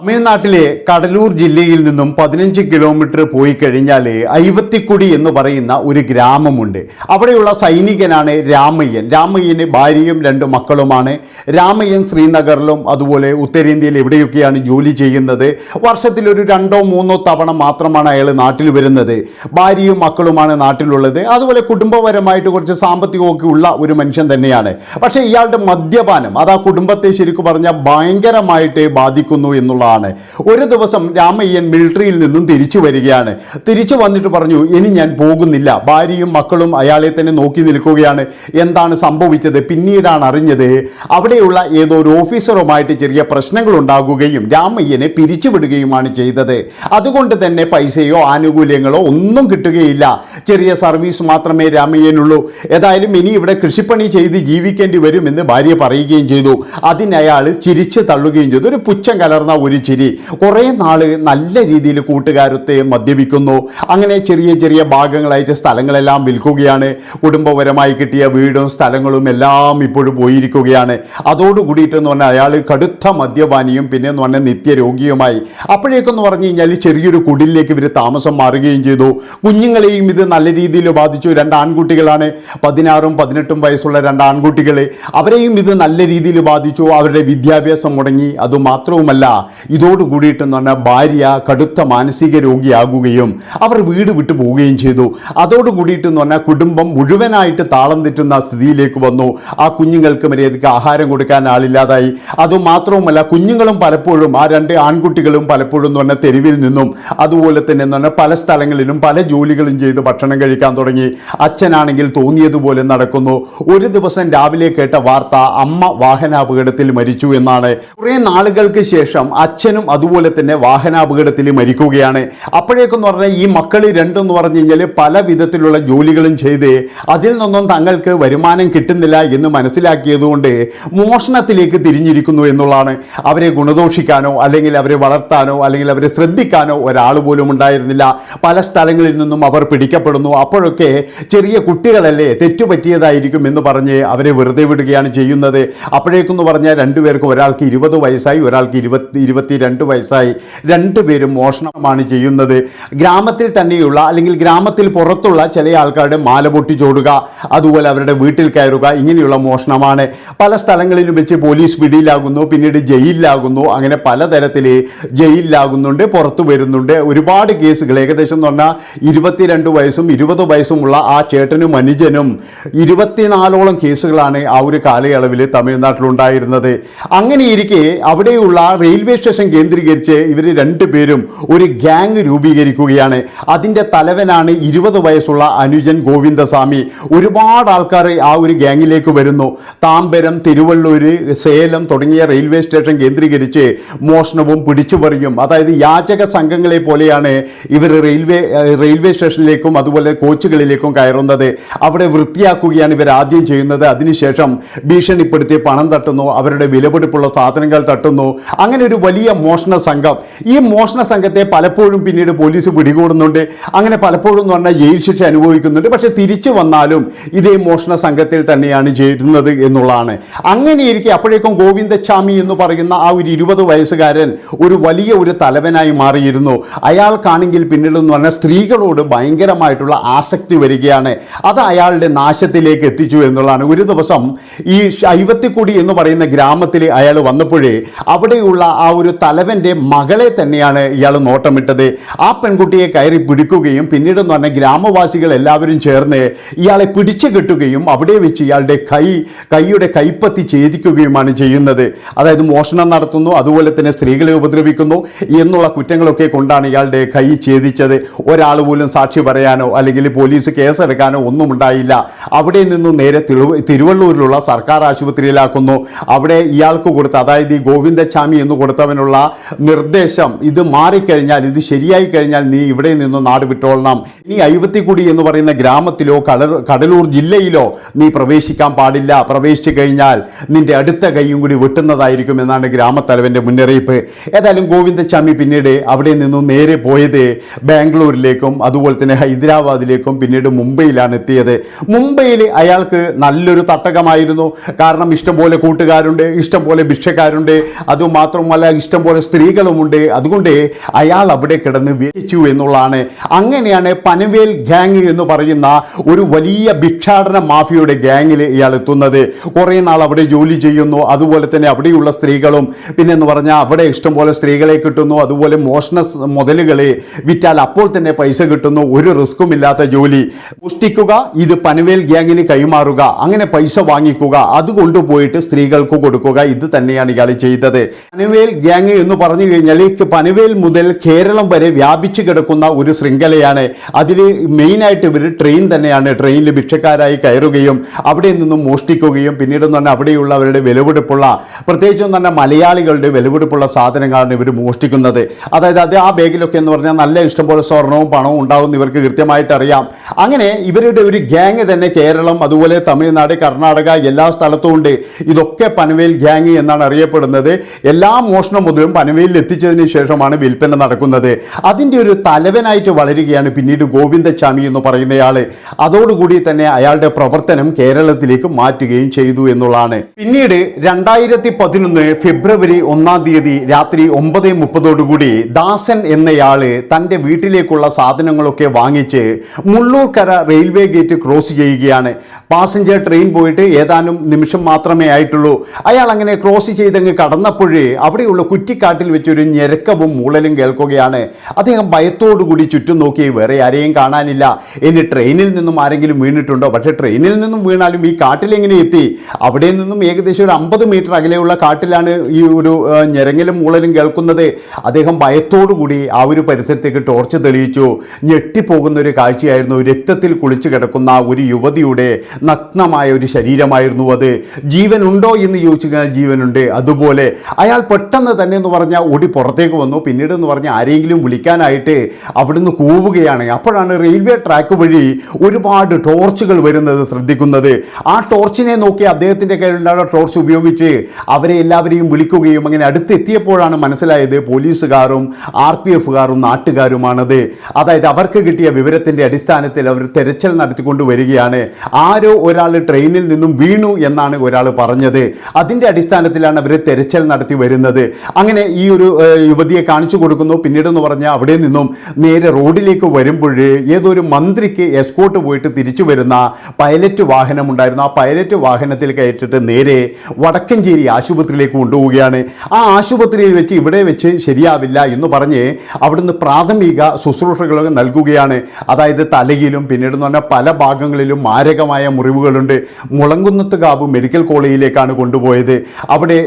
തമിഴ്നാട്ടിലെ കടലൂർ ജില്ലയിൽ നിന്നും പതിനഞ്ച് കിലോമീറ്റർ പോയി കഴിഞ്ഞാൽ ഐവത്തിക്കുടി എന്ന് പറയുന്ന ഒരു ഗ്രാമമുണ്ട്. അവിടെയുള്ള സൈനികനാണ് രാമയ്യൻ. രാമയ്യന് ഭാര്യയും രണ്ട് മക്കളുമാണ്. രാമയ്യൻ ശ്രീനഗറിലും അതുപോലെ ഉത്തരേന്ത്യയിൽ എവിടെയൊക്കെയാണ് ജോലി ചെയ്യുന്നത്? വർഷത്തിൽ ഒരു രണ്ടോ മൂന്നോ തവണ മാത്രമാണ് അയാൾ നാട്ടിൽ വരുന്നത്. ഭാര്യയും മക്കളുമാണ് നാട്ടിലുള്ളത്. അതുപോലെ കുടുംബപരമായിട്ട് കുറച്ച് സാമ്പത്തികമൊക്കെ ഉള്ള ഒരു മനുഷ്യൻ തന്നെയാണ്. പക്ഷേ ഇയാളുടെ മദ്യപാനം അത് ആ കുടുംബത്തെ ശരിക്കും പറഞ്ഞാൽ ഭയങ്കരമായിട്ട് ബാധിക്കുന്നു എന്നുള്ളതാണ് ഒരു ദിവസം രാമയ്യൻ മിലിറ്ററിയിൽ നിന്നും തിരിച്ചു വരികയാണ്. തിരിച്ചു വന്നിട്ട് പറഞ്ഞു ഇനി ഞാൻ പോകുന്നില്ല. ഭാര്യയും മക്കളും അയാളെ തന്നെ നോക്കി നിൽക്കുകയാണ്. എന്താണ് സംഭവിച്ചത്? പിന്നീടാണ് അറിഞ്ഞത് അവിടെയുള്ള ഏതോ ഒരു ഓഫീസറുമായിട്ട് ചെറിയ പ്രശ്നങ്ങൾ ഉണ്ടാകുകയും രാമയ്യനെ പിരിച്ചുവിടുകയുമാണ് ചെയ്തത്. അതുകൊണ്ട് തന്നെ പൈസയോ ആനുകൂല്യങ്ങളോ ഒന്നും കിട്ടുകയില്ല. ചെറിയ സർവീസ് മാത്രമേ രാമയ്യനുള്ളൂ ഏതായാലും ഇനി ഇവിടെ കൃഷിപ്പണി ചെയ്ത് ജീവിക്കേണ്ടി വരുമെന്ന് ഭാര്യ പറയുകയും ചെയ്തു. അതിനയാൾ ചിരിച്ചു തള്ളുകയും ചെയ്തു. ഒരു പുച്ഛം കലർന്ന ഒരു ചിരി കുറേ നാൾ നല്ല രീതിയിൽ കൂട്ടുകാരത്തെ മദ്യപിക്കുന്നു. അങ്ങനെ ചെറിയ ചെറിയ ഭാഗങ്ങളായിട്ട് സ്ഥലങ്ങളെല്ലാം വിൽക്കുകയാണ്. കുടുംബപരമായി കിട്ടിയ വീടും സ്ഥലങ്ങളും എല്ലാം ഇപ്പോഴും പോയിരിക്കുകയാണ്. അതോടുകൂടിയിട്ടെന്ന് പറഞ്ഞാൽ അയാൾ കടുത്ത മദ്യപാനിയും പിന്നെ എന്ന് പറഞ്ഞാൽ നിത്യരോഗിയുമായി. അപ്പോഴേക്കെന്ന് പറഞ്ഞു കഴിഞ്ഞാൽ ചെറിയൊരു കുടിലേക്ക് ഇവർ താമസം മാറുകയും ചെയ്തു. കുഞ്ഞുങ്ങളെയും ഇത് നല്ല രീതിയിൽ ബാധിച്ചു. രണ്ട് ആൺകുട്ടികളാണ്. പതിനാറും പതിനെട്ടും വയസ്സുള്ള രണ്ട് ആൺകുട്ടികൾ അവരെയും ഇത് നല്ല രീതിയിൽ ബാധിച്ചു. അവരുടെ വിദ്യാഭ്യാസം മുടങ്ങി. അതുമാത്രവുമല്ല ഇതോടുകൂടിയിട്ടെന്ന് പറഞ്ഞാൽ ഭാര്യ കടുത്ത മാനസിക രോഗിയാകുകയും അവർ വീട് വിട്ടു പോവുകയും ചെയ്തു. അതോടുകൂടിയിട്ടെന്ന് പറഞ്ഞാൽ കുടുംബം മുഴുവനായിട്ട് താളം തെറ്റുന്ന സ്ഥിതിയിലേക്ക് വന്നു. ആ കുഞ്ഞുങ്ങൾക്ക് മര്യാദയ്ക്ക് ആഹാരം കൊടുക്കാൻ ആളില്ലാതായി. അതുമാത്രവുമല്ല കുഞ്ഞുങ്ങളും പലപ്പോഴും ആ രണ്ട് ആൺകുട്ടികളും പലപ്പോഴും എന്ന് പറഞ്ഞാൽ തെരുവിൽ നിന്നും അതുപോലെ തന്നെ എന്ന് പറഞ്ഞാൽ പല സ്ഥലങ്ങളിലും പല ജോലികളും ചെയ്ത് ഭക്ഷണം കഴിക്കാൻ തുടങ്ങി. അച്ഛനാണെങ്കിൽ തോന്നിയതുപോലെ നടക്കുന്നു. ഒരു ദിവസം രാവിലെ കേട്ട വാർത്ത അമ്മ വാഹനാപകടത്തിൽ മരിച്ചു എന്നാണ്. കുറേ നാളുകൾക്ക് ശേഷം അച്ഛനും അതുപോലെ തന്നെ വാഹനാപകടത്തിൽ മരിക്കുകയാണ്. അപ്പോഴേക്കെന്ന് പറഞ്ഞാൽ ഈ മക്കൾ രണ്ടെന്ന് പറഞ്ഞു കഴിഞ്ഞാൽ പല വിധത്തിലുള്ള ജോലികളും ചെയ്ത് അതിൽ നിന്നും തങ്ങൾക്ക് വരുമാനം കിട്ടുന്നില്ല എന്ന് മനസ്സിലാക്കിയതുകൊണ്ട് മോഷണത്തിലേക്ക് തിരിഞ്ഞിരിക്കുന്നു എന്നുള്ളതാണ്. അവരെ ഗുണദോഷിക്കാനോ അല്ലെങ്കിൽ അവരെ വളർത്താനോ അല്ലെങ്കിൽ അവരെ ശ്രദ്ധിക്കാനോ ഒരാൾ പോലും ഉണ്ടായിരുന്നില്ല. പല സ്ഥലങ്ങളിൽ നിന്നും അവർ പിടിക്കപ്പെടുന്നു. അപ്പോഴൊക്കെ ചെറിയ കുട്ടികളല്ലേ തെറ്റുപറ്റിയതായിരിക്കും എന്ന് പറഞ്ഞ് അവരെ വെറുതെ വിടുകയാണ് ചെയ്യുന്നത്. അപ്പോഴേക്കെന്ന് പറഞ്ഞാൽ രണ്ടുപേർക്കും ഒരാൾക്ക് ഇരുപത് വയസ്സായി ഒരാൾക്ക് ഇരുപത്തി ഇരുപത്തിരണ്ട് വയസ്സായി. രണ്ടുപേരും മോഷണമാണ് ചെയ്യുന്നത്. ഗ്രാമത്തിൽ തന്നെയുള്ള അല്ലെങ്കിൽ ഗ്രാമത്തിൽ പുറത്തുള്ള ചില ആൾക്കാരുടെ മാല പൊട്ടിച്ചോടുക അതുപോലെ അവരുടെ വീട്ടിൽ കയറുക ഇങ്ങനെയുള്ള മോഷണമാണ്. പല സ്ഥലങ്ങളിലും വെച്ച് പോലീസ് പിടിയിലാകുന്നു പിന്നീട് ജയിലിലാകുന്നു. അങ്ങനെ പലതരത്തിൽ ജയിലിലാകുന്നുണ്ട് പുറത്തു വരുന്നുണ്ട്. ഒരുപാട് കേസുകൾ ഏകദേശം എന്ന് പറഞ്ഞാൽ ഇരുപത്തിരണ്ട് വയസ്സും ഇരുപത് വയസ്സുമുള്ള ആ ചേട്ടനും അനുജനും ഇരുപത്തിനാലോളം കേസുകളാണ് ആ ഒരു കാലയളവിൽ തമിഴ്നാട്ടിലുണ്ടായിരുന്നത്. അങ്ങനെ ഇരിക്കെ അവിടെയുള്ള റെയിൽവേ സ്റ്റേഷൻ കേന്ദ്രീകരിച്ച് ഇവർ രണ്ടുപേരും ഒരു ഗ്യാങ് രൂപീകരിക്കുകയാണ്. അതിന്റെ തലവനാണ് ഇരുപത് വയസ്സുള്ള അനുജൻ ഗോവിന്ദസ്വാമി. ഒരുപാട് ആൾക്കാർ ആ ഒരു ഗ്യാങ്ങിലേക്ക് വരുന്നു. താമ്പരം തിരുവള്ളൂർ സേലം തുടങ്ങിയ റെയിൽവേ സ്റ്റേഷൻ കേന്ദ്രീകരിച്ച് മോഷണവും പിടിച്ചുപറിയും. അതായത് യാചക സംഘങ്ങളെ പോലെയാണ് ഇവർ റെയിൽവേ റെയിൽവേ സ്റ്റേഷനിലേക്കും അതുപോലെ കോച്ചുകളിലേക്കും കയറുന്നത്. അവിടെ വൃത്തിയാക്കുകയാണ് ഇവർ ആദ്യം ചെയ്യുന്നത്. അതിനുശേഷം ഭീഷണിപ്പെടുത്തി പണം തട്ടുന്നു. അവരുടെ വിലപിടിപ്പുള്ള സാധനങ്ങൾ തട്ടുന്നു. അങ്ങനെ ഒരു വലിയ മോഷണ സംഘം. ഈ മോഷണ സംഘത്തെ പലപ്പോഴും പിന്നീട് പോലീസ് പിടികൂടുന്നുണ്ട്. അങ്ങനെ പലപ്പോഴും എന്ന് പറഞ്ഞാൽ ജയിൽ ശിക്ഷ അനുഭവിക്കുന്നുണ്ട്. പക്ഷേ തിരിച്ചു വന്നാലും ഇതേ മോഷണ സംഘത്തിൽ തന്നെയാണ് ചേരുന്നത് എന്നുള്ളതാണ്. അങ്ങനെ ഇരിക്കെ അപ്പോഴേക്കും ഗോവിന്ദച്ചാമി എന്ന് പറയുന്ന ആ ഒരു ഇരുപത് വയസ്സുകാരൻ ഒരു വലിയ ഒരു തലവനായി മാറിയിരുന്നു. അയാൾക്കാണെങ്കിൽ പിന്നീട് എന്ന് പറഞ്ഞാൽ സ്ത്രീകളോട് ഭയങ്കരമായിട്ടുള്ള ആസക്തി വരികയാണ്. അത് അയാളുടെ നാശത്തിലേക്ക് എത്തിച്ചു എന്നുള്ളതാണ്. ഒരു ദിവസം ഈ ഐവത്തിക്കുടി എന്ന് പറയുന്ന ഗ്രാമത്തിൽ അയാൾ വന്നപ്പോഴേ അവിടെയുള്ള ആ ഒരു തലവന്റെ മകളെ തന്നെയാണ് ഇയാൾ നോട്ടമിട്ടത്. ആ പെൺകുട്ടിയെ കയറി പിടിക്കുകയും പിന്നീട് എന്ന് പറഞ്ഞാൽ ഗ്രാമവാസികൾ എല്ലാവരും ചേർന്ന് ഇയാളെ പിടിച്ചു കെട്ടുകയും അവിടെ വെച്ച് ഇയാളുടെ കൈ കൈയുടെ കൈപ്പത്തി ഛേദിക്കുകയുമാണ് ചെയ്യുന്നത്. അതായത് മോഷണം നടത്തുന്നു അതുപോലെ തന്നെ സ്ത്രീകളെ ഉപദ്രവിക്കുന്നു എന്നുള്ള കുറ്റങ്ങളൊക്കെ കൊണ്ടാണ് ഇയാളുടെ കൈ ഛേദിച്ചത്. ഒരാൾ പോലും സാക്ഷി പറയാനോ അല്ലെങ്കിൽ പോലീസ് കേസെടുക്കാനോ ഒന്നും ഉണ്ടായില്ല. അവിടെ നിന്നും നേരെ തിരുവള്ളൂരിലുള്ള സർക്കാർ ആശുപത്രിയിലാക്കുന്നു. അവിടെ ഇയാൾക്ക് കൊടുത്ത അതായത് ഈ ഗോവിന്ദച്ചാമി എന്ന് കൊടുത്തവനുള്ള നിർദ്ദേശം ഇത് മാറിക്കഴിഞ്ഞാൽ ഇത് ശരിയായി കഴിഞ്ഞാൽ നീ ഇവിടെ നിന്ന് നാട് വിട്ടോളണം. ഇനി അയ്യത്തിക്കുടി എന്ന് പറയുന്ന ഗ്രാമത്തിലോ കടലൂർ ജില്ലയിലോ നീ പ്രവേശിക്കാൻ പാടില്ല. പ്രവേശിച്ചു കഴിഞ്ഞാൽ നിന്റെ അടുത്ത കൈയും കൂടി വെട്ടുന്നതായിരിക്കും എന്നാണ് ഗ്രാമത്തലവന്റെ മുന്നറിയിപ്പ്. ഏതായാലും ഗോവിന്ദസ്വാമി പിന്നീട് അവിടെ നിന്നും നേരെ പോയത് ബാംഗ്ലൂരിലേക്കും അതുപോലെ തന്നെ ഹൈദരാബാദിലേക്കും പിന്നീട് മുംബൈയിലാണ് എത്തിയത്. മുംബൈയിൽ അയാൾക്ക് നല്ലൊരു തട്ടകമായിരുന്നു. കാരണം ഇഷ്ടംപോലെ കൂട്ടുകാരുണ്ട് ഇഷ്ടംപോലെ ഭിക്ഷക്കാരുണ്ട്. അതുമാത്രമല്ല ഇഷ്ടംപോലെ സ്ത്രീകളുമുണ്ട്. അതുകൊണ്ട് അയാൾ അവിടെ കിടന്ന് വിരിച്ചു എന്നുള്ളതാണ്. അങ്ങനെയാണ് പനവേൽ ഗ്യാങ് എന്ന് പറയുന്ന ഒരു വലിയ ഭിക്ഷാടന മാഫിയയുടെ ഗ്യാങ്ങിൽ ഇയാൾ എത്തുന്നത്. കുറേ നാൾ അവിടെ ജോലി ചെയ്യുന്നു. അതുപോലെ തന്നെ അവിടെയുള്ള സ്ത്രീകളും. പിന്നെ എന്ന് പറഞ്ഞാൽ അവിടെ ഇഷ്ടംപോലെ സ്ത്രീകളെ കിട്ടുന്നു. അതുപോലെ മോഷണ മുതലുകൾ വിറ്റാൽ അപ്പോൾ തന്നെ പൈസ കിട്ടുന്നു. ഒരു റിസ്ക്കും ഇല്ലാത്ത ജോലി. മോഷ്ടിക്കുക ഇത് പനവേൽ ഗ്യാങ്ങിന് കൈമാറുക. അങ്ങനെ പൈസ വാങ്ങിക്കുക. അതുകൊണ്ട് പോയിട്ട് സ്ത്രീകൾക്ക് കൊടുക്കുക. ഇത് തന്നെയാണ് ഇയാൾ ചെയ്തത്. പനവേൽ ഗ്യാങ് എന്ന് പറഞ്ഞു കഴിഞ്ഞാൽ ഈ പനവേൽ മുതൽ കേരളം വരെ വ്യാപിച്ചു കിടക്കുന്ന ഒരു ശൃംഖലയാണ്. അതിൽ മെയിനായിട്ട് ഇവർ ട്രെയിൻ തന്നെയാണ്. ട്രെയിനിൽ ഭിക്ഷക്കാരായി കയറുകയും അവിടെ നിന്നും മോഷ്ടിക്കുകയും പിന്നീട് എന്ന് പറഞ്ഞാൽ അവിടെയുള്ള അവരുടെ വിലപിടിപ്പുള്ള പ്രത്യേകിച്ചും തന്നെ മലയാളികളുടെ വിലപിടിപ്പുള്ള സാധനങ്ങളാണ് ഇവർ മോഷ്ടിക്കുന്നത്. അതായത് അത് ആ ബാഗിലൊക്കെ എന്ന് പറഞ്ഞാൽ നല്ല ഇഷ്ടംപോലെ സ്വർണവും പണവും ഉണ്ടാവും ഇവർക്ക് കൃത്യമായിട്ട് അറിയാം. അങ്ങനെ ഇവരുടെ ഒരു ഗ്യാങ് തന്നെ കേരളം അതുപോലെ തമിഴ്നാട് കർണാടക എല്ലാ സ്ഥലത്തും ഉണ്ട്. ഇതൊക്കെ പനവേൽ ഗ്യാങ് എന്നാണ് അറിയപ്പെടുന്നത്. എല്ലാ മോഷണ മുതലും പനവേലിൽ എത്തിച്ചതിന് ശേഷമാണ് വിൽപ്പന നടക്കുന്നത്. അതിന്റെ ഒരു തലവനായിട്ട് വളരുകയാണ് പിന്നീട് ഗോവിന്ദസ്വാമി എന്ന് പറയുന്നയാൾ അതോടുകൂടി തന്നെ അയാളുടെ പ്രവർത്തനം കേരളത്തിലേക്ക് മാറ്റുകയും ചെയ്തു എന്നുള്ളതാണ്. പിന്നീട് രണ്ടായിരത്തി പതിനൊന്ന് ഫെബ്രുവരി ഒന്നാം തീയതി രാത്രി ഒമ്പത് മുപ്പതോടുകൂടി ദാസൻ എന്നയാൾ തന്റെ വീട്ടിലേക്കുള്ള സാധനങ്ങളൊക്കെ വാങ്ങിച്ച് മുള്ളൂർക്കര റെയിൽവേ ഗേറ്റ് ക്രോസ് ചെയ്യുകയാണ്. പാസഞ്ചർ ട്രെയിൻ പോയിട്ട് ഏതാനും നിമിഷം മാത്രമേ ആയിട്ടുള്ളൂ. അയാൾ അങ്ങനെ ക്രോസ് ചെയ്തങ്ങ് കടന്നപ്പോഴേ അവിടെയുള്ള കുറ്റിക്കാട്ടിൽ വെച്ചൊരു ഞെരക്കവും മൂളലും കേൾക്കുകയാണ്. അദ്ദേഹം ഭയത്തോടുകൂടി ചുറ്റും നോക്കി വേറെ ആരെയും കാണാനില്ല. ഇനി ട്രെയിനിൽ നിന്നും ആരെങ്കിലും വീണിട്ടുണ്ടോ? പക്ഷേ ട്രെയിനിൽ നിന്നും വീണാലും ഈ കാട്ടിലെങ്ങനെ എത്തി? അവിടെ നിന്നും ഏകദേശം ഒരു അമ്പത് മീറ്റർ അകലെയുള്ള കാട്ടിലാണ് ഈ ഒരു ഞെരങ്ങലും മൂളലും കേൾക്കുന്നത്. അദ്ദേഹം ഭയത്തോടുകൂടി ആ ഒരു പരിസരത്തേക്ക് ടോർച്ച് തെളിയിച്ചു. ഞെട്ടിപ്പോകുന്ന ഒരു കാഴ്ചയായിരുന്നു രക്തത്തിൽ കുളിച്ചു കിടക്കുന്ന ഒരു യുവതിയുടെ നഗ്നമായ ഒരു ശരീരമായിരുന്നു അത്. ജീവനുണ്ടോ എന്ന് ചോദിച്ചു കഴിഞ്ഞാൽ ജീവനുണ്ട്. അതുപോലെ അയാൾ പെട്ടെന്ന് തന്നെ എന്ന് പറഞ്ഞാൽ ഓടി പുറത്തേക്ക് വന്നു. പിന്നീട് എന്ന് പറഞ്ഞാൽ ആരെങ്കിലും വിളിക്കാനായിട്ട് അവിടുന്ന് കൂവുകയാണ്. അപ്പോഴാണ് റെയിൽവേ ട്രാക്ക് വഴി ഒരുപാട് ടോർച്ചുകൾ വരുന്നത് ശ്രദ്ധിക്കുന്നത്. ആ ടോർച്ചിനെ നോക്കി അദ്ദേഹത്തിന്റെ കയ്യിലുള്ള ടോർച്ച് ഉപയോഗിച്ച് അവരെ എല്ലാവരെയും വിളിക്കുകയും അങ്ങനെ അടുത്തെത്തിയപ്പോഴാണ് മനസ്സിലായത് പോലീസുകാരും ആർ പി എഫുകാരും നാട്ടുകാരുമാണത്. അതായത് അവർക്ക് കിട്ടിയ വിവരത്തിന്റെ അടിസ്ഥാനത്തിൽ അവർ തെരച്ചിൽ നടത്തിക്കൊണ്ട് വരികയാണ്. ആരോ ഒരാൾ ട്രെയിനിൽ നിന്നും വീണു എന്നാണ് ഒരാൾ പറഞ്ഞത്. അതിന്റെ അടിസ്ഥാനത്തിലാണ് അവർ തെരച്ചിൽ നടത്തി വരുന്നത്. അങ്ങനെ ഈ ഒരു യുവതിയെ കാണിച്ചു കൊടുക്കുന്നു. പിന്നീട് എന്ന് പറഞ്ഞാൽ അവിടെ നിന്നും നേരെ റോഡിലേക്ക് വരുമ്പോൾ ഏതൊരു മന്ത്രിക്ക് എസ്കോട്ട് പോയിട്ട് തിരിച്ചു വരുന്ന പൈലറ്റ് വാഹനം വാഹനമുണ്ടായിരുന്നു ആ പൈലറ്റ് വാഹനത്തിൽ കയറ്റിട്ട് നേരെ വടക്കഞ്ചേരി ആശുപത്രിയിലേക്ക് കൊണ്ടുപോവുകയാണ്. ആ ആശുപത്രിയിൽ വെച്ച് ഇവിടെ വെച്ച് ശരിയാവില്ല എന്ന് പറഞ്ഞ് അവിടുന്ന് പ്രാഥമിക ശുശ്രൂഷകളൊക്കെ നൽകുകയാണ്. അതായത് തലയിലും പിന്നീട് എന്ന് പറഞ്ഞാൽ പല ഭാഗങ്ങളിലും മാരകമായ മുറിവുകളുണ്ട്. മുളങ്കുന്നത്ത് കാവ് മെഡിക്കൽ കോളേജിലേക്കാണ് കൊണ്ടുപോയത്. അവിടെ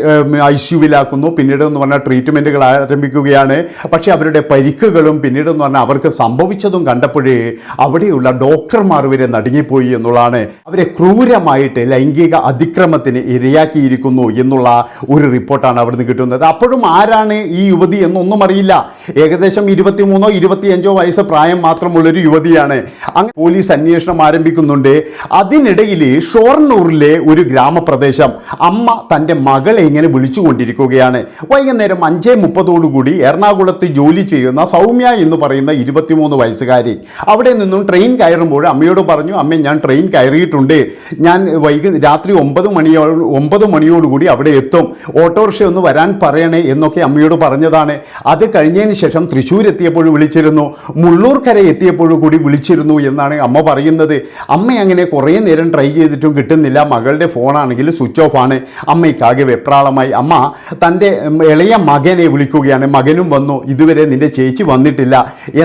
ഐ സിയുവിലാക്കുന്നു പിന്നീട് എന്ന് പറഞ്ഞാൽ ട്രീറ്റ്മെന്റുകൾ ആരംഭിക്കുകയാണ്. പക്ഷേ അവരുടെ പരിക്കുകളും പിന്നീട് എന്ന് പറഞ്ഞാൽ അവർക്ക് സംഭവിച്ചതും കണ്ടപ്പോഴേ അവിടെയുള്ള ഡോക്ടർമാർ വരെ നടുങ്ങിപ്പോയി എന്നുള്ളതാണ്. അവരെ ക്രൂരമായിട്ട് ലൈംഗിക അതിക്രമത്തിന് ഇരയാക്കിയിരിക്കുന്നു എന്നുള്ള ഒരു റിപ്പോർട്ടാണ് അവിടുന്ന് കിട്ടുന്നത്. അപ്പോഴും ആരാണ് ഈ യുവതി എന്നൊന്നും അറിയില്ല. ഏകദേശം ഇരുപത്തിമൂന്നോ ഇരുപത്തിയഞ്ചോ വയസ്സ് പ്രായം മാത്രമുള്ളൊരു യുവതിയാണ്. അങ്ങനെ പോലീസ് അന്വേഷണം ആരംഭിക്കുന്നുണ്ട്. അതിനിടയിൽ ഷോർണൂറിലെ ഒരു ഗ്രാമപ്രദേശം അമ്മ തന്റെ മകളെ ഇങ്ങനെ വിളിച്ചുകൊണ്ടിരിക്കുകയാണ്. വൈകുന്നേരം അഞ്ചേ മുപ്പതോടുകൂടി എറണാകുളത്ത് ജോലി ചെയ്യുന്ന സൗമ്യ എന്ന് പറയുന്ന ഇരുപത്തിമൂന്ന് വയസ്സുകാരി. അവിടെ നിന്നും ട്രെയിൻ കയറുമ്പോൾ അമ്മയോട് പറഞ്ഞു അമ്മ ഞാൻ ട്രെയിൻ കയറിയിട്ടുണ്ട്. ഞാൻ വൈകു രാത്രി ഒമ്പത് മണിയോ ഒമ്പത് മണിയോടുകൂടി അവിടെ എത്തും. ഓട്ടോറിക്ഷ ഒന്ന് വരാൻ പറയണേ എന്നൊക്കെ അമ്മയോട് പറഞ്ഞതാണ്. അത് കഴിഞ്ഞതിന് ശേഷം തൃശ്ശൂർ എത്തിയപ്പോൾ വിളിച്ചിരുന്നു. മുള്ളൂർക്കര എത്തിയപ്പോൾ കൂടി വിളിച്ചിരുന്നു എന്നാണ് അമ്മ പറയുന്നത്. അമ്മ അങ്ങനെ കുറേ നേരം ട്രൈ ചെയ്തിട്ടും കിട്ടുന്നില്ല. മകളുടെ ഫോണാണെങ്കിൽ സ്വിച്ച് ഓഫ് ആണ്. അമ്മയ്ക്കാകെ വെപ്രാളമായി. അമ്മ തന്റെ ഇളയ മകനെ വിളിക്കുകയാണ്. മകനും വന്നു. ഇതുവരെ നിന്റെ ചേച്ചി വന്നിട്ടില്ല.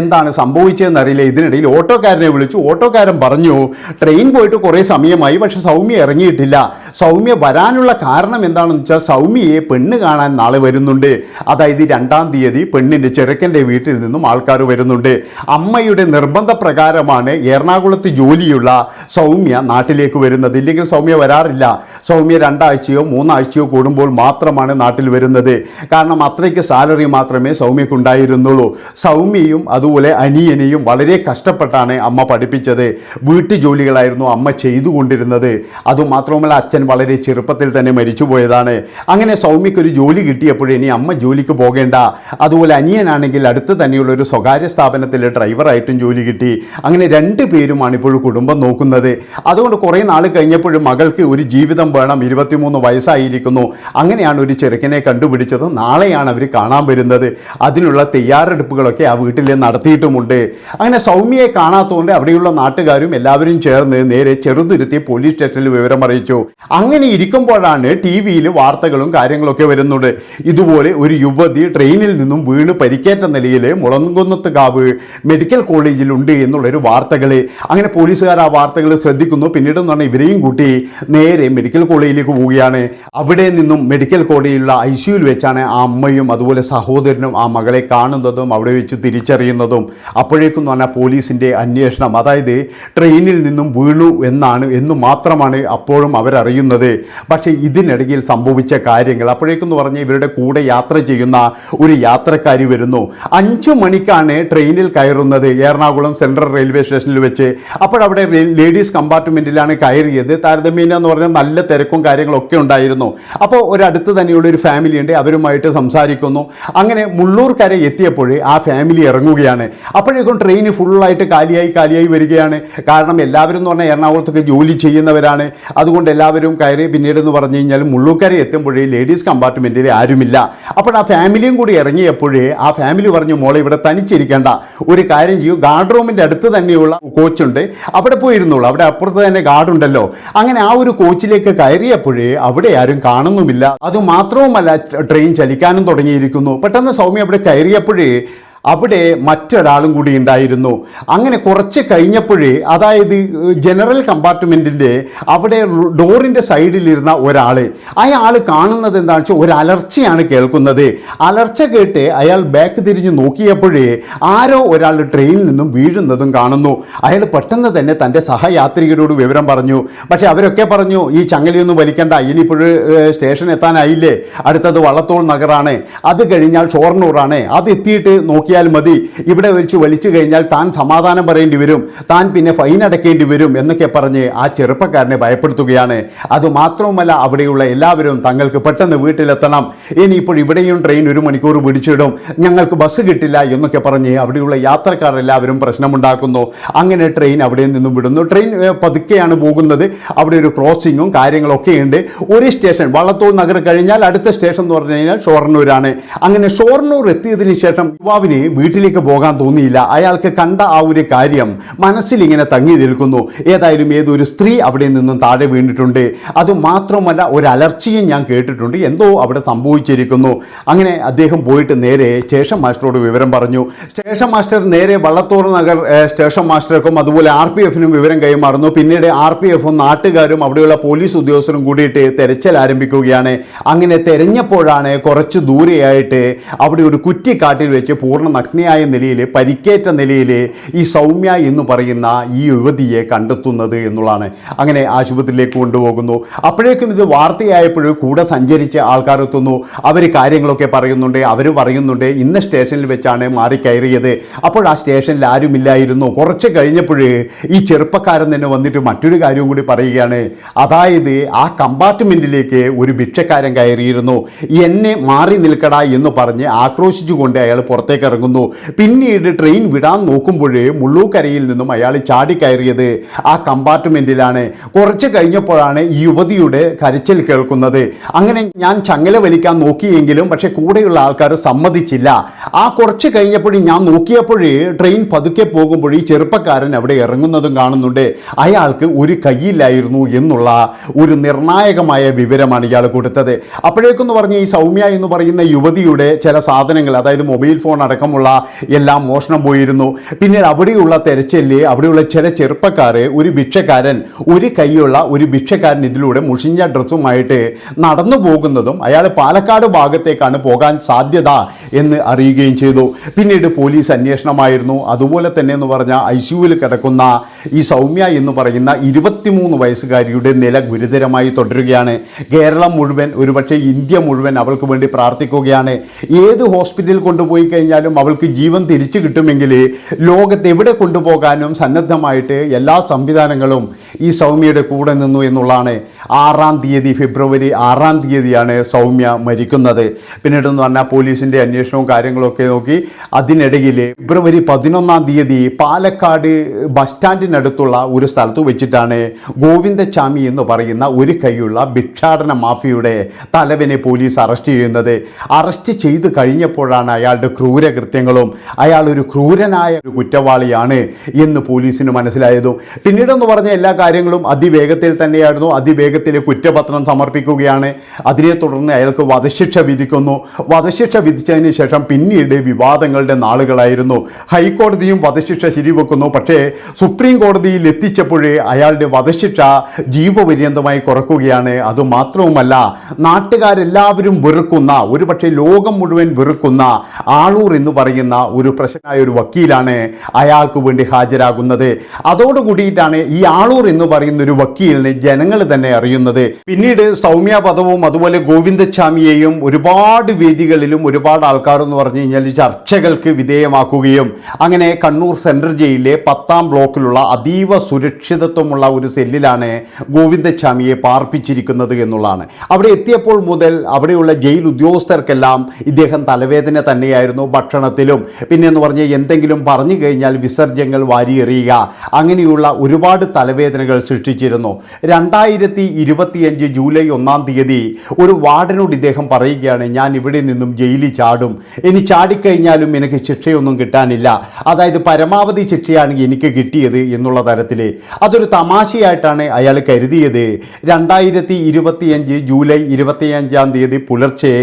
എന്താണ് സംഭവിച്ചതെന്നറിയില്ല. ഇതിനിടയിൽ ഓട്ടോക്കാരനെ വിളിച്ചു. ഓട്ടോക്കാരൻ പറഞ്ഞു ട്രെയിൻ പോയിട്ട് കുറേ സമയമായി പക്ഷെ സൗമ്യ ഇറങ്ങിയിട്ടില്ല. സൗമ്യ വരാനുള്ള കാരണം എന്താണെന്ന് വെച്ചാൽ സൗമ്യയെ പെണ്ണ് കാണാൻ നാളെ വരുന്നുണ്ട്. അതായത് രണ്ടാം തീയതി പെണ്ണിന്റെ ചെറുക്കന്റെ വീട്ടിൽ നിന്നും ആൾക്കാർ വരുന്നുണ്ട്. അമ്മയുടെ നിർബന്ധപ്രകാരമാണ് എറണാകുളത്ത് ജോലിയുള്ള സൗമ്യ നാട്ടിലേക്ക് വരുന്നത്. ഇല്ലെങ്കിൽ സൗമ്യ വരാറില്ല. സൗമ്യ രണ്ടാഴ്ചയോ മൂന്നാഴ്ചയോ കൂടുമ്പോൾ മാത്രമാണ് നാട്ടിൽ വരുന്നത്. കാരണം അത്രയ്ക്ക് സാലറി മാത്രമേ സൗമ്യക്കുണ്ടായിരുന്നുള്ളൂ സൗമ്യയും അതുപോലെ അനിയനെയും വളരെ കഷ്ടപ്പെട്ടാണ് അമ്മ പഠിപ്പിച്ചത്. വീട്ടു ജോലികളായിരുന്നു അമ്മ ചെയ്തുകൊണ്ടിരുന്നത്. അതുമാത്രവുമല്ല അച്ഛൻ വളരെ ചെറുപ്പത്തിൽ തന്നെ മരിച്ചുപോയതാണ്. അങ്ങനെ സൗമ്യക്കൊരു ജോലി കിട്ടിയപ്പോഴേ ഇനി അമ്മ ജോലിക്ക് പോകേണ്ട. അതുപോലെ അനിയനാണെങ്കിൽ അടുത്ത് തന്നെയുള്ള ഒരു സ്വകാര്യ സ്ഥാപനത്തിൽ ഡ്രൈവറായിട്ടും ജോലി കിട്ടി. അങ്ങനെ രണ്ട് പേരുമാണ് ഇപ്പോൾ കുടുംബം നോക്കുന്നത്. അതുകൊണ്ട് കുറേ നാൾ കഴിഞ്ഞപ്പോഴും മകൾക്ക് ഒരു ജീവിതം വേണം. ഇരുപത്തിമൂന്ന് വയസ്സായിരിക്കുന്നു. അങ്ങനെയാണ് ഒരു ചെറുക്കനെ കണ്ടുപിടിച്ചത്. മിക്കതും നാളെയാണ് അവർ കാണാൻ വരുന്നത്. അതിനുള്ള തയ്യാറെടുപ്പുകളൊക്കെ ആ വീട്ടിൽ നടത്തിയിട്ടുമുണ്ട്. അങ്ങനെ സൗമ്യയെ കാണാത്തതുകൊണ്ട് അവിടെയുള്ള നാട്ടുകാരും എല്ലാവരും ചേർന്ന് നേരെ ചെറുതുരുത്തി പോലീസ് സ്റ്റേഷനിൽ വിവരം അറിയിച്ചു. അങ്ങനെ ഇരിക്കുമ്പോഴാണ് ടി വിയിൽ വാർത്തകളും കാര്യങ്ങളൊക്കെ വരുന്നുണ്ട് ഇതുപോലെ ഒരു യുവതി ട്രെയിനിൽ നിന്നും വീണ് പരിക്കേറ്റ നിലയിൽ മുളങ്കുന്നത്ത് കാവ് മെഡിക്കൽ കോളേജിലുണ്ട് എന്നുള്ളൊരു വാർത്തകൾ അങ്ങനെ പോലീസുകാർ ആ വാർത്തകൾ ശ്രദ്ധിക്കുന്നു. പിന്നീട് എന്ന് പറഞ്ഞാൽ ഇവരെയും കൂട്ടി നേരെ മെഡിക്കൽ കോളേജിലേക്ക് പോവുകയാണ്. അവിടെ നിന്നും മെഡിക്കൽ കോളേജിലുള്ള ഐ സിയുൽ വെച്ചാണ് ആ അമ്മയും അതുപോലെ സഹോദരനും ആ മകളെ കാണുന്നതും അവിടെ വെച്ച് തിരിച്ചറിയുന്നതും? അപ്പോഴേക്കും പറഞ്ഞാൽ പോലീസിന്റെ അന്വേഷണം അതായത് ട്രെയിനിൽ നിന്നും വീണു എന്നാണ് എന്ന് മാത്രമാണ് അപ്പോഴും അവരറിയുന്നത്. പക്ഷേ ഇതിനിടയിൽ സംഭവിച്ച കാര്യങ്ങൾ അപ്പോഴേക്കും എന്ന് പറഞ്ഞാൽ ഇവരുടെ കൂടെ യാത്ര ചെയ്യുന്ന ഒരു യാത്രക്കാരി വരുന്നു. അഞ്ചു മണിക്കാണ് ട്രെയിനിൽ കയറുന്നത് എറണാകുളം സെൻട്രൽ റെയിൽവേ സ്റ്റേഷനിൽ വെച്ച്. അപ്പോഴവിടെ ലേഡീസ് കമ്പാർട്ട്മെന്റിലാണ് കയറിയത്. താരതമ്യേന എന്ന് പറഞ്ഞാൽ നല്ല തിരക്കും കാര്യങ്ങളൊക്കെ ഉണ്ടായിരുന്നു. അപ്പോൾ ഒരടുത്ത് തന്നെയുള്ള ഒരു ഫാമിലി ഉണ്ട് അവരുമായിട്ട് സംസാരിക്കുന്നു. അങ്ങനെ മുള്ളൂർക്കര എത്തിയപ്പോഴേ ആ ഫാമിലി ഇറങ്ങുകയാണ്. അപ്പോഴേക്കും ട്രെയിൻ ഫുള്ളായിട്ട് കാലിയായി കാലിയായി വരികയാണ്. കാരണം എല്ലാവരും എന്ന് പറഞ്ഞാൽ എറണാകുളത്തൊക്കെ ജോലി ചെയ്യുന്നവരാണ്. അതുകൊണ്ട് എല്ലാവരും കയറി പിന്നീട് എന്ന് പറഞ്ഞു കഴിഞ്ഞാൽ മുള്ളൂർക്കര എത്തുമ്പോഴേ ലേഡീസ് കമ്പാർട്ട്മെന്റിൽ ആരുമില്ല. അപ്പോൾ ആ ഫാമിലിയും കൂടി ഇറങ്ങിയപ്പോഴേ ആ ഫാമിലി പറഞ്ഞു മോളെ ഇവിടെ തനിച്ചിരിക്കേണ്ട. ഒരു കാര്യം ചെയ്യൂ. ഗാർഡ് റൂമിന്റെ അടുത്ത് തന്നെയുള്ള കോച്ചുണ്ട്. അവിടെ പോയിരുന്നുള്ളൂ അവിടെ അപ്പുറത്ത് തന്നെ ഗാർഡ് ഉണ്ടല്ലോ. അങ്ങനെ ആ ഒരു കോച്ചിലേക്ക് കയറിയപ്പോഴേ അവിടെ ആരും കാണുന്നുമില്ല. അതുമാത്രവുമല്ല ട്രെയിൻ ചലിക്കാനും തുടങ്ങിയിരിക്കുന്നു. പെട്ടെന്ന് സൗമ്യ അവിടെ കയറിയപ്പോഴേ അവിടെ മറ്റൊരാളും കൂടി ഉണ്ടായിരുന്നു. അങ്ങനെ കുറച്ച് കഴിഞ്ഞപ്പോഴേ അതായത് ജനറൽ കമ്പാർട്ട്മെന്റിന്റെ അവിടെ ഡോറിന്റെ സൈഡിലിരുന്ന ഒരാൾ അയാൾ കാണുന്നത് എന്താണെന്ന് വെച്ചാൽ ഒരു അലർച്ചയാണ് കേൾക്കുന്നത്. അലർച്ച കേട്ട് അയാൾ ബാക്ക് തിരിഞ്ഞ് നോക്കിയപ്പോഴേ ആരോ ഒരാൾ ട്രെയിനിൽ നിന്നും വീഴുന്നതും കാണുന്നു. അയാൾ പെട്ടെന്ന് തന്നെ തന്റെ സഹയാത്രികരോട് വിവരം പറഞ്ഞു. പക്ഷേ അവരൊക്കെ പറഞ്ഞു ഈ ചങ്ങലിയൊന്നും വലിക്കണ്ട ഇനിയിപ്പോഴ് സ്റ്റേഷൻ എത്താനായില്ലേ അടുത്തത് വള്ളത്തോൾ നഗറാണ്. അത് കഴിഞ്ഞാൽ ഷോർണൂറാണ്. അത് എത്തിയിട്ട് നോക്കിയാൽ മതി. ഇവിടെ വെച്ച് വലിച്ചു കഴിഞ്ഞാൽ താൻ സമാധാനം പറയേണ്ടി വരും. താൻ പിന്നെ ഫൈൻ അടക്കേണ്ടി വരും എന്നൊക്കെ പറഞ്ഞ് ആ ചെറുപ്പക്കാരനെ ഭയപ്പെടുത്തുകയാണ്. അതുമാത്രവുമല്ല അവിടെയുള്ള എല്ലാവരും തങ്ങൾക്ക് പെട്ടെന്ന് വീട്ടിലെത്തണം. ഇനിയിപ്പോൾ ഇവിടെയും ട്രെയിൻ ഒരു മണിക്കൂർ പിടിച്ചിടും. ഞങ്ങൾക്ക് ബസ് കിട്ടില്ല എന്നൊക്കെ പറഞ്ഞ് അവിടെയുള്ള യാത്രക്കാർ എല്ലാവരും പ്രശ്നമുണ്ടാക്കുന്നു. അങ്ങനെ ട്രെയിൻ അവിടെ നിന്നും വിടുന്നു. ട്രെയിൻ പതുക്കെയാണ് പോകുന്നത്. അവിടെ ഒരു ക്രോസിങ്ങും കാര്യങ്ങളൊക്കെ ഉണ്ട്. ഒരു സ്റ്റേഷൻ വള്ളത്തൂർ നഗർ കഴിഞ്ഞാൽ അടുത്ത സ്റ്റേഷൻ എന്ന് പറഞ്ഞു കഴിഞ്ഞാൽ ഷോർണൂരാണ്. അങ്ങനെ ഷോർണൂർ എത്തിയതിന് ശേഷം യുവാവിന് വീട്ടിലേക്ക് പോകാൻ തോന്നിയില്ല. അയാൾക്ക് കണ്ട ആ ഒരു കാര്യം മനസ്സിൽ ഇങ്ങനെ തങ്ങി നിൽക്കുന്നു. ഏതായാലും ഏതൊരു സ്ത്രീ അവിടെ നിന്നും താഴെ വീണിട്ടുണ്ട്. അത് മാത്രമല്ല ഒരു അലർച്ചയും ഞാൻ കേട്ടിട്ടുണ്ട്. എന്തോ അവിടെ സംഭവിച്ചിരിക്കുന്നു. അങ്ങനെ അദ്ദേഹം പോയിട്ട് നേരെ സ്റ്റേഷൻ മാസ്റ്ററോട് വിവരം പറഞ്ഞു. സ്റ്റേഷൻ മാസ്റ്റർ നേരെ വള്ളത്തോൾ നഗർ സ്റ്റേഷൻ മാസ്റ്റർക്കും അതുപോലെ ആർ പി എഫിനും വിവരം കൈമാറുന്നു. പിന്നീട് ആർ പി എഫും നാട്ടുകാരും അവിടെയുള്ള പോലീസ് ഉദ്യോഗസ്ഥരും കൂടിയിട്ട് തെരച്ചിൽ ആരംഭിക്കുകയാണ്. അങ്ങനെ തെരഞ്ഞപ്പോഴാണ് കുറച്ച് ദൂരെയായിട്ട് അവിടെ ഒരു കുറ്റിക്കാട്ടിൽ വെച്ച് പൂർണ നഗ്നയായ നിലയിൽ പരിക്കേറ്റ നിലയിൽ ഈ സൗമ്യ എന്ന് പറയുന്ന ഈ യുവതിയെ കണ്ടെത്തുന്നത് എന്നുള്ളതാണ്. അങ്ങനെ ആശുപത്രിയിലേക്ക് കൊണ്ടുപോകുന്നു. അപ്പോഴേക്കും ഇത് വാർത്തയായപ്പോൾ കൂടെ സഞ്ചരിച്ച ആൾക്കാരെത്തുന്നു അവർ കാര്യങ്ങളൊക്കെ പറയുന്നുണ്ട് അവർ പറയുന്നുണ്ട് ഇന്ന് സ്റ്റേഷനിൽ വെച്ചാണ് മാറി മാറിക്കയറിയത് അപ്പോൾ ആ സ്റ്റേഷനിൽ ആരുമില്ലായിരുന്നു. കുറച്ച് കഴിഞ്ഞപ്പോൾ ഈ ചെറുപ്പക്കാരൻ തന്നെ വന്നിട്ട് മറ്റൊരു കാര്യവും കൂടി പറയുകയാണ്. അതായത് ആ കമ്പാർട്ട്മെന്റിലേക്ക് ഒരു ഭിക്ഷക്കാരൻ കയറിയിരുന്നു. എന്നെ മാറി നിൽക്കടാ എന്ന് പറഞ്ഞ് ആക്രോശിച്ചുകൊണ്ട് അയാൾ പുറത്തേക്ക് ഇറങ്ങുന്നു. പിന്നീട് ട്രെയിൻ വിടാൻ നോക്കുമ്പോഴേ മുള്ളൂക്കരയിൽ നിന്നും അയാൾ ചാടിക്കയറിയത് ആ കമ്പാർട്ട്മെന്റിലാണ് കുറച്ച് കഴിഞ്ഞപ്പോഴാണ് ഈ യുവതിയുടെ കരച്ചിൽ കേൾക്കുന്നത്. അങ്ങനെ ഞാൻ ചങ്ങല വലിക്കാൻ നോക്കിയെങ്കിലും പക്ഷെ കൂടെയുള്ള ആൾക്കാർ സമ്മതിച്ചില്ല. ആ കുറച്ച് കഴിഞ്ഞപ്പോഴും ഞാൻ നോക്കിയപ്പോഴേ ട്രെയിൻ പതുക്കെ പോകുമ്പോൾ ഈ ചെറുപ്പക്കാരൻ അവിടെ ഇറങ്ങുന്നതും കാണുന്നുണ്ട്. അയാൾക്ക് ഒരു കൈയില്ലായിരുന്നു എന്നുള്ള ഒരു നിർണായകമായ വിവരമാണ് ഇയാൾ കൊടുത്തത്. അപ്പോഴേക്കെന്ന് പറഞ്ഞ് ഈ സൗമ്യ എന്ന് പറയുന്ന യുവതിയുടെ ചില സാധനങ്ങൾ അതായത് മൊബൈൽ ഫോൺ അടക്കമുള്ള എല്ലാം മോഷണം പോയിരുന്നു. പിന്നീട് അവിടെയുള്ള തെരച്ചിൽ അവിടെയുള്ള ചില ചെറുപ്പക്കാരെ ഒരു ഭിക്ഷക്കാരൻ ഒരു കൈയുള്ള ഒരു ഭിക്ഷക്കാരൻ ഇതിലൂടെ മുഷിഞ്ഞ ഡ്രസ്സുമായിട്ട് നടന്നു പോകുന്നതും അയാൾ പാലക്കാട് ഭാഗത്തേക്കാണ് പോകാൻ സാധ്യത എന്ന് അറിയുകയും ചെയ്തു. പിന്നീട് പോലീസ് അന്വേഷണമായിരുന്നു. അതുപോലെ തന്നെ എന്ന് പറഞ്ഞാൽ ഐ സിയുവിൽ കിടക്കുന്ന ഈ സൗമ്യ എന്ന് പറയുന്ന ഇരുപത്തിമൂന്ന് വയസ്സുകാരിയുടെ നില ഗുരുതരമായി തുടരുകയാണ്. കേരളം മുഴുവൻ ഒരുപക്ഷെ ഇന്ത്യ മുഴുവൻ അവൾക്ക് വേണ്ടി പ്രാർത്ഥിക്കുകയാണ്. ഏത് ഹോസ്പിറ്റലിൽ കൊണ്ടുപോയി കഴിഞ്ഞാലും അവൾക്ക് ജീവൻ തിരിച്ചു കിട്ടുമെങ്കിൽ ലോകത്ത് എവിടെ കൊണ്ടുപോകാനും സന്നദ്ധമായിട്ട് എല്ലാ സംവിധാനങ്ങളും ഈ സൗമ്യയുടെ കൂടെ നിന്നു എന്നുള്ളതാണ് ആറാം തീയതി ഫെബ്രുവരി ആറാം തീയതിയാണ് സൗമ്യ മരിക്കുന്നത്. പിന്നീട് എന്ന് പറഞ്ഞാൽ പോലീസിന്റെ അന്വേഷണവും കാര്യങ്ങളൊക്കെ നോക്കി അതിനിടയിൽ ഫെബ്രുവരി പതിനൊന്നാം തീയതി പാലക്കാട് ബസ് സ്റ്റാൻഡിനടുത്തുള്ള ഒരു സ്ഥലത്ത് വെച്ചിട്ടാണ് ഗോവിന്ദച്ചാമി എന്ന് പറയുന്ന ഒരു കൈയുള്ള ഭിക്ഷാടന മാഫിയുടെ തലവനെ പോലീസ് അറസ്റ്റ് ചെയ്യുന്നത്. അറസ്റ്റ് ചെയ്ത് കഴിഞ്ഞപ്പോഴാണ് അയാളുടെ ക്രൂരകൃത്യങ്ങളും അയാൾ ഒരു ക്രൂരനായ ഒരു കുറ്റവാളിയാണ് എന്ന് പോലീസിന് മനസ്സിലായതും. പിന്നീടെന്ന് പറഞ്ഞ എല്ലാ കാര്യങ്ങളും അതിവേഗത്തിൽ തന്നെയായിരുന്നു. അതിവേഗത്തിൽ കുറ്റപത്രം സമർപ്പിക്കുകയാണ്. അതിനെ തുടർന്ന് അയാൾക്ക് വധശിക്ഷ വിധിക്കുന്നു. വധശിക്ഷ വിധിച്ചതിന് ശേഷം പിന്നീട് വിവാദങ്ങളുടെ നാളുകളായിരുന്നു. ഹൈക്കോടതിയും വധശിക്ഷ ശരിവെക്കുന്നു. പക്ഷേ സുപ്രീം കോടതിയിൽ എത്തിച്ചപ്പോഴേ അയാളുടെ വധശിക്ഷ ജീവപര്യന്തമായി കുറക്കുകയാണ്. അതുമാത്രവുമല്ല നാട്ടുകാരെല്ലാവരും വെറുക്കുന്ന ഒരുപക്ഷെ ലോകം മുഴുവൻ വെറുക്കുന്ന ആളൂർ എന്ന് പറയുന്ന ഒരു പ്രശ്നമായ ഒരു വക്കീലാണ് അയാൾക്ക് വേണ്ടി ഹാജരാകുന്നത്. അതോട് കൂടിയിട്ടാണ് ഈ ആളൂർ എന്ന് പറയുന്ന ഒരു വക്കീലിനെ ജനങ്ങൾ തന്നെ അറിയുന്നത്. പിന്നീട് സൗമ്യ പദവും അതുപോലെ ഗോവിന്ദസ്വാമിയെയും ഒരുപാട് വേദികളിലും ഒരുപാട് ആൾക്കാർ എന്ന് പറഞ്ഞു കഴിഞ്ഞാൽ ചർച്ചകൾക്ക് വിധേയമാക്കുകയും അങ്ങനെ കണ്ണൂർ സെൻട്രൽ ജയിലിലെ പത്താം ബ്ലോക്കിലുള്ള അതീവ സുരക്ഷിതത്വമുള്ള ഒരു സെല്ലിലാണ് ഗോവിന്ദസ്വാമിയെ പാർപ്പിച്ചിരിക്കുന്നത് എന്നുള്ളതാണ്. അവിടെ എത്തിയപ്പോൾ മുതൽ അവിടെയുള്ള ജയിൽ ഉദ്യോഗസ്ഥർക്കെല്ലാം ഇദ്ദേഹം തലവേദന തന്നെയായിരുന്നു. ഭക്ഷണത്തിലും പിന്നെ എന്ന് പറഞ്ഞാൽ എന്തെങ്കിലും പറഞ്ഞു കഴിഞ്ഞാൽ വിസർജ്യങ്ങൾ വാരിയെറിയുക. അങ്ങനെയുള്ള ഒരുപാട് തലവേദനകൾ സൃഷ്ടിച്ചിരുന്നു. രണ്ടായിരത്തി ഇരുപത്തിയഞ്ച് ജൂലൈ ഒന്നാം തീയതി ഒരു വാർഡനോട് ഇദ്ദേഹം പറയുകയാണ് ഞാൻ ഇവിടെ നിന്നും ജയിലിൽ ചാടും. ഇനി ചാടിക്കഴിഞ്ഞാലും എനിക്ക് ശിക്ഷയൊന്നും കിട്ടാനില്ല. അതായത് പരമാവധി ശിക്ഷയാണ് എനിക്ക് കിട്ടിയത് എന്നുള്ള തരത്തിൽ അതൊരു തമാശയായിട്ടാണ് അയാൾ കരുതിയത്. രണ്ടായിരത്തി ഇരുപത്തിയഞ്ച് ജൂലൈ ഇരുപത്തിയഞ്ചാം തീയതി പുലർച്ചെ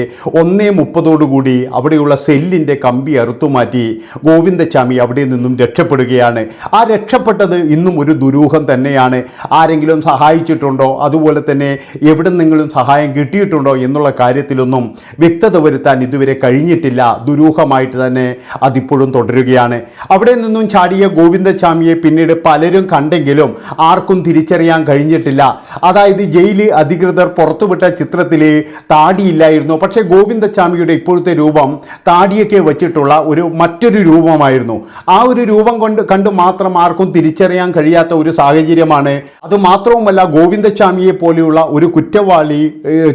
ഒന്നേ മുപ്പതോടുകൂടി അവിടെയുള്ള സെല്ലിന്റെ കമ്പി അറുത്തുമാറ്റി ഗോവിന്ദച്ചാമി അവിടെ നിന്നും രക്ഷപ്പെടുകയാണ്. ആ രക്ഷപ്പെട്ടത് ഇന്നും ഒരു ദുരൂഹം തന്നെയാണ്. ആരെങ്കിലും സഹായിച്ചിട്ടുണ്ടോ? അതുപോലെ തന്നെ എവിടെ നിന്നെങ്കിലും സഹായം കിട്ടിയിട്ടുണ്ടോ എന്നുള്ള കാര്യത്തിലൊന്നും വ്യക്തത വരുത്താൻ ഇതുവരെ കഴിഞ്ഞിട്ടില്ല. ദുരൂഹമായിട്ട് തന്നെ അതിപ്പോഴും തുടരുകയാണ്. അവിടെ നിന്നും ചാടിയ ഗോവിന്ദച്ചാമിയെ പിന്നീട് പലരും കണ്ടെങ്കിലും ആർക്കും തിരിച്ചറിയാൻ കഴിഞ്ഞിട്ടില്ല. അതായത് ജയിൽ അധികൃതർ പുറത്തുവിട്ട ചിത്രത്തിൽ താടിയില്ലായിരുന്നു. പക്ഷേ ഗോവിന്ദച്ചാമിയുടെ ഇപ്പോഴത്തെ രൂപം താടിയൊക്കെ വെച്ചിട്ടുള്ള ഒരു മറ്റൊരു രൂപമായിരുന്നു. ആ ഒരു രൂപം കൊണ്ട് കണ്ട് മാത്രം ആർക്കും തിരിച്ചറിയാൻ കഴിയാത്ത ഒരു സാഹചര്യമാണ്. അത് മാത്രവുമല്ല ഗോവിന്ദസ്വാമിയെ പോലെയുള്ള ഒരു കുറ്റവാളി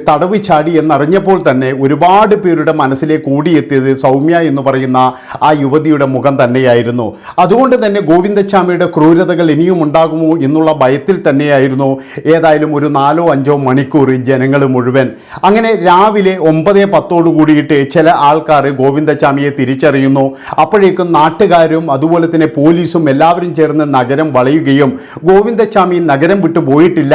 തടവ് ചാടി എന്നറിഞ്ഞപ്പോൾ തന്നെ ഒരുപാട് പേരുടെ മനസ്സിലേക്ക് ഓടിയെത്തിയത് സൗമ്യ എന്ന് പറയുന്ന ആ യുവതിയുടെ മുഖം തന്നെയായിരുന്നു. അതുകൊണ്ട് തന്നെ ഗോവിന്ദസ്വാമിയുടെ ക്രൂരതകൾ ഇനിയും ഉണ്ടാകുമോ എന്നുള്ള ഭയത്തിൽ തന്നെയായിരുന്നു ഏതായാലും ഒരു നാലോ അഞ്ചോ മണിക്കൂർ ജനങ്ങൾ മുഴുവൻ. അങ്ങനെ രാവിലെ ഒമ്പത് പത്തോടു കൂടിയിട്ട് ചില ആൾക്കാർ ഗോവിന്ദസ്വാമിയെ തിരിച്ചറിയുന്നു. അപ്പോഴേക്കും നാട്ടുകാരും അതുപോലെ തന്നെ പോലീസും എല്ലാവരും ചേർന്ന് നഗരം വളയുകയും ഗോവിന്ദസ്വാമി നഗരം വിട്ടു പോയിട്ടില്ല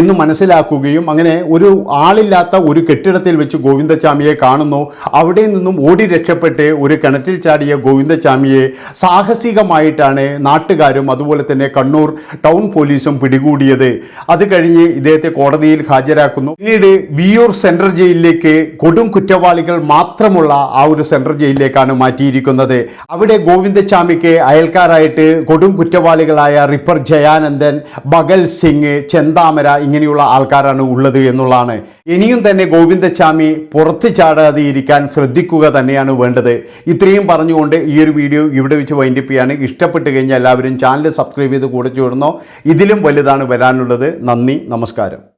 എന്ന് മനസ്സിലാക്കുകയും അങ്ങനെ ഒരു ആളില്ലാത്ത ഒരു കെട്ടിടത്തിൽ വെച്ച് ഗോവിന്ദസ്വാമിയെ കാണുന്നു. അവിടെ നിന്നും ഓടി രക്ഷപ്പെട്ട് ഒരു കിണറ്റിൽ ചാടിയ ഗോവിന്ദസ്വാമിയെ സാഹസികമായിട്ടാണ് നാട്ടുകാരും അതുപോലെ തന്നെ കണ്ണൂർ ടൗൺ പോലീസും പിടികൂടിയത്. അത് കഴിഞ്ഞ് ഇദ്ദേഹത്തെ കോടതിയിൽ ഹാജരാക്കുന്നു. പിന്നീട് വിയൂർ സെൻട്രൽ ജയിലിലേക്ക് കൊടും കുറ്റവാളികൾ മാത്രമുള്ള ആ ഒരു സെൻട്രൽ ജയിലിലേക്കാണ് മാറ്റിയിരിക്കുന്നത്. അവിടെ ഗോവിന്ദസ്വാമിക്ക് അയൽക്കാരായിട്ട് കൊടും കുറ്റവാളികളായ റിപ്പർ ജയാനന്ദൻ ബഗൽ സിംഗ് ചെന്താമര ഇങ്ങനെയുള്ള ആൾക്കാരാണ് ഉള്ളത് എന്നുള്ളതാണ്. ഇനിയും തന്നെ ഗോവിന്ദസ്വാമി പുറത്ത് ചാടാതെ ഇരിക്കാൻ ശ്രദ്ധിക്കുക തന്നെയാണ് വേണ്ടത്. ഇത്രയും പറഞ്ഞുകൊണ്ട് ഈ ഒരു വീഡിയോ ഇവിടെ വെച്ച് വൈൻഡപ്പ് ചെയ്യാണ്. ഇഷ്ടപ്പെട്ട് കഴിഞ്ഞാൽ എല്ലാവരും ചാനൽ സബ്സ്ക്രൈബ് ചെയ്ത് കൂടെ ചേർന്നോ. ഇതിലും വലുതാണ് വരാനുള്ളത്. നന്ദി നമസ്കാരം.